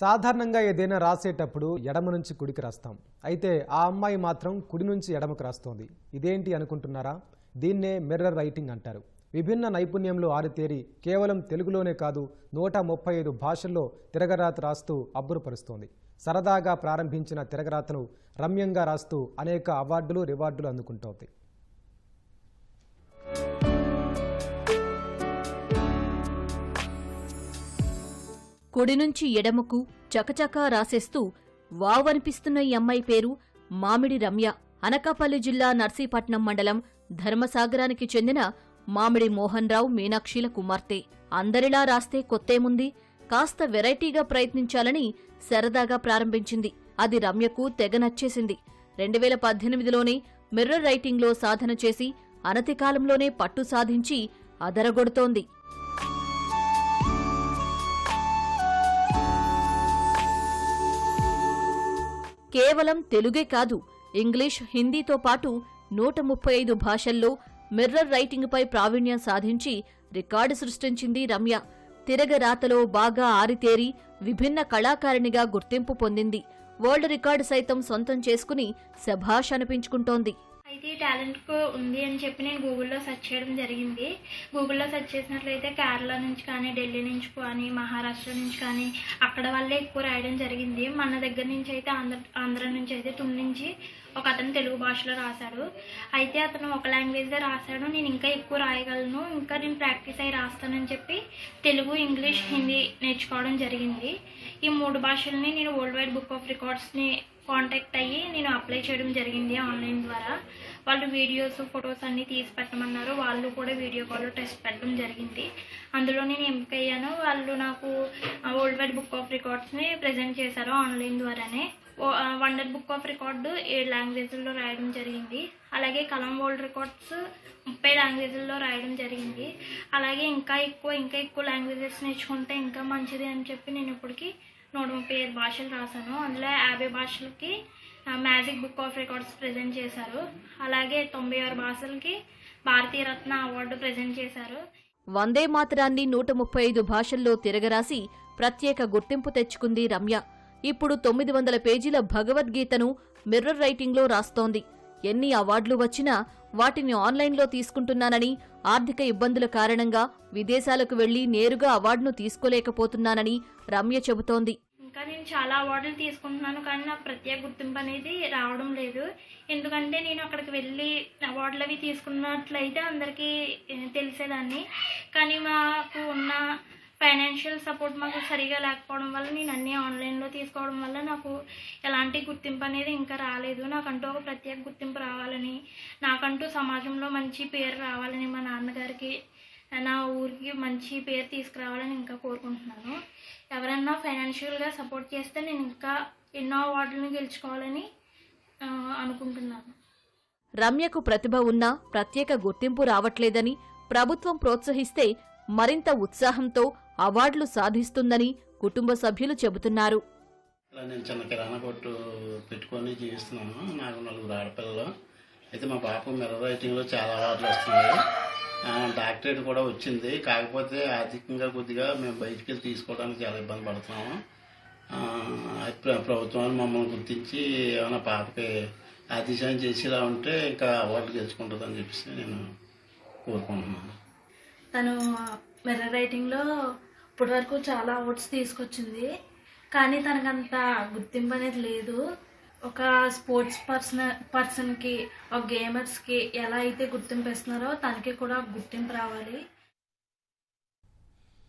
సాధారణంగా ఏదైనా రాసేటప్పుడు ఎడమ నుంచి కుడికి రాస్తాం. అయితే ఆ అమ్మాయి మాత్రం కుడి నుంచి ఎడమకు రాస్తోంది. ఇదేంటి అనుకుంటున్నారా? దీన్నే మిర్రర్ రైటింగ్ అంటారు. విభిన్న నైపుణ్యంలో ఆరితేరి కేవలం తెలుగులోనే కాదు నూట ముప్పై ఐదు భాషల్లో తిరగరాత రాస్తూ అబ్బురపరుస్తోంది. సరదాగా ప్రారంభించిన తిరగరాతను రమ్యంగా రాస్తూ అనేక అవార్డులు రివార్డులు అందుకుంటోంది. కుడి నుంచి ఎడమకు చకచకా రాసేస్తూ వావ్ అనిపిస్తున్న ఈ అమ్మాయి పేరు మామిడి రమ్య. అనకాపల్లి జిల్లా నర్సీపట్నం మండలం ధర్మసాగరానికి చెందిన మామిడి మోహన్ రావు మీనాక్షిల కుమార్తె. అందరిలా రాస్తే కొత్తేముంది? కాస్త వెరైటీగా ప్రయత్నించాలని సరదాగా ప్రారంభించింది. అది రమ్యకు తెగ నచ్చేసింది. రెండు వేల పద్దెనిమిదిలోనే మిర్రర్ రైటింగ్లో సాధన చేసి అనతికాలంలోనే పట్టు సాధించి అదరగొడుతోంది. కేవలం తెలుగే కాదు ఇంగ్లీష్ హిందీతో పాటు నూట ముప్పై ఐదు భాషల్లో మిర్రర్ రైటింగ్పై ప్రావీణ్యం సాధించి రికార్డు సృష్టించింది రమ్య. తిరగరాతలో బాగా ఆరితేరి విభిన్న కళాకారిణిగా గుర్తింపు పొందింది. వరల్డ్ రికార్డు సైతం సొంతం చేసుకుని శభాష్ అనిపించుకుంటోంది. అయితే టాలెంట్ ఉంది అని చెప్పి నేను గూగుల్లో సెర్చ్ చేయడం జరిగింది. గూగుల్లో సెర్చ్ చేసినట్లయితే కేరళ నుంచి కానీ ఢిల్లీ నుంచి కానీ మహారాష్ట్ర నుంచి కానీ అక్కడ వాళ్ళే ఎక్కువ రాయడం జరిగింది. మన దగ్గర నుంచి అయితే ఆంధ్ర ఆంధ్ర నుంచి అయితే తుమ్ నుంచి ఒక అతను తెలుగు భాషలో రాశాడు. అయితే అతను ఒక లాంగ్వేజ్లో రాశాడు. నేను ఇంకా ఎక్కువ రాయగలను. ఇంకా నేను ప్రాక్టీస్ అయి రాస్తానని చెప్పి తెలుగు ఇంగ్లీష్ హిందీ నేర్చుకోవడం జరిగింది. ఈ మూడు భాషల్ని నేను వరల్డ్ వైడ్ బుక్ ఆఫ్ రికార్డ్స్ని కాంటాక్ట్ అయ్యి నేను అప్లై చేయడం జరిగింది ఆన్లైన్ ద్వారా. వాళ్ళు వీడియోస్ ఫొటోస్ అన్నీ తీసి పెట్టమన్నారు. వాళ్ళు కూడా వీడియో కాల్ టెస్ట్ పెట్టడం జరిగింది. అందులో నేను ఎంపిక అయ్యాను. వాళ్ళు నాకు వరల్డ్ వైడ్ బుక్ ఆఫ్ రికార్డ్స్ని ప్రజెంట్ చేశారు ఆన్లైన్ ద్వారానే. వండర్ బుక్ ఆఫ్ రికార్డు ఏడు లాంగ్వేజ్ల్లో రాయడం జరిగింది. అలాగే కలం వరల్డ్ రికార్డ్స్ ముప్పై లాంగ్వేజ్ల్లో రాయడం జరిగింది. అలాగే ఇంకా ఎక్కువ ఇంకా ఎక్కువ లాంగ్వేజెస్ నేర్చుకుంటే ఇంకా మంచిది అని చెప్పి నేను ఇప్పటికి నూట ముప్పై ఐదు భాషలు రాశాను. అందులో యాభై భాషలకి magic book of records present చేశారు. అలాగే తొంభై ఆరు భాషలకి భారతీయ రత్న అవార్డు ప్రజెంట్ చేశారు. వందే మాతరాన్ని నూట ముప్పై ఐదు భాషల్లో తిరగరాసి ప్రత్యేక గుర్తింపు తెచ్చుకుంది రమ్య. ఇప్పుడు తొమ్మిది వందల పేజీల భగవద్గీతను మిర్రర్ రైటింగ్లో రాస్తోంది. ఎన్ని అవార్డులు వచ్చినా వాటిని ఆన్లైన్లో తీసుకుంటున్నానని ఆర్థిక ఇబ్బందుల కారణంగా విదేశాలకు వెళ్ళి నేరుగా అవార్డును తీసుకోలేకపోతున్నానని రమ్య చెబుతోంది. నేను చాలా అవార్డులు తీసుకుంటున్నాను కానీ నాకు ప్రత్యేక గుర్తింపు అనేది రావడం లేదు. ఎందుకంటే నేను అక్కడికి వెళ్ళి అవార్డులు అవి తీసుకున్నట్లయితే అందరికీ తెలిసేదాన్ని. కానీ మాకు ఉన్న ఫైనాన్షియల్ సపోర్ట్ మాకు సరిగా లేకపోవడం వల్ల నేను అన్నీ ఆన్లైన్లో తీసుకోవడం వల్ల నాకు ఎలాంటి గుర్తింపు అనేది ఇంకా రాలేదు. నాకంటూ ఒక ప్రత్యేక గుర్తింపు రావాలని నాకంటూ సమాజంలో మంచి పేరు రావాలని మా నాన్నగారికి నా ఊరికి మంచి పేరు తీసుకురావాలని ఇంకా కోరుకుంటున్నాను. ఎవరన్నా ఫైనాన్షియల్గా సపోర్ట్ చేస్తే నేను ఇంకా ఎన్నో అవార్డులను గెలుచుకోవాలని అనుకుంటున్నాను. రమ్యకు ప్రతిభ ఉన్నా ప్రత్యేక గుర్తింపు రావట్లేదని ప్రభుత్వం ప్రోత్సహిస్తే మరింత ఉత్సాహంతో అవార్డులు సాధిస్తుందని కుటుంబ సభ్యులు చెబుతున్నారు. నేను చిన్న కిరాణా కొట్టు పెట్టుకొని జీవిస్తున్నాను. నాకు నలుగురు ఆడపిల్లలు. అయితే మా పాప మిర్రర్ రైటింగ్లో చాలా అవార్డులు వస్తున్నాయి. డాక్టరేట్ కూడా వచ్చింది. కాకపోతే ఆర్థికంగా కొద్దిగా మేము బయటికి వెళ్ళి తీసుకోవడానికి చాలా ఇబ్బంది పడుతున్నాము. ప్రభుత్వాన్ని మమ్మల్ని గుర్తించి ఏమైనా పాపకి అతిశయం చేసేలా ఉంటే ఇంకా అవార్డు గెలుచుకుంటుందని చెప్పేసి నేను కోరుకుంటున్నాను. తను మిర్రర్ రైటింగ్లో ఇప్పటి వరకు చాలా అవార్డ్స్ తీసుకొచ్చింది. కానీ తనకంత గుర్తింపు అనేది లేదు. ఒక స్పోర్ట్స్ పర్సన్ పర్సన్కి ఒక గేమర్స్కి ఎలా అయితే గుర్తింపు ఇస్తున్నారో తనకి కూడా గుర్తింపు రావాలి.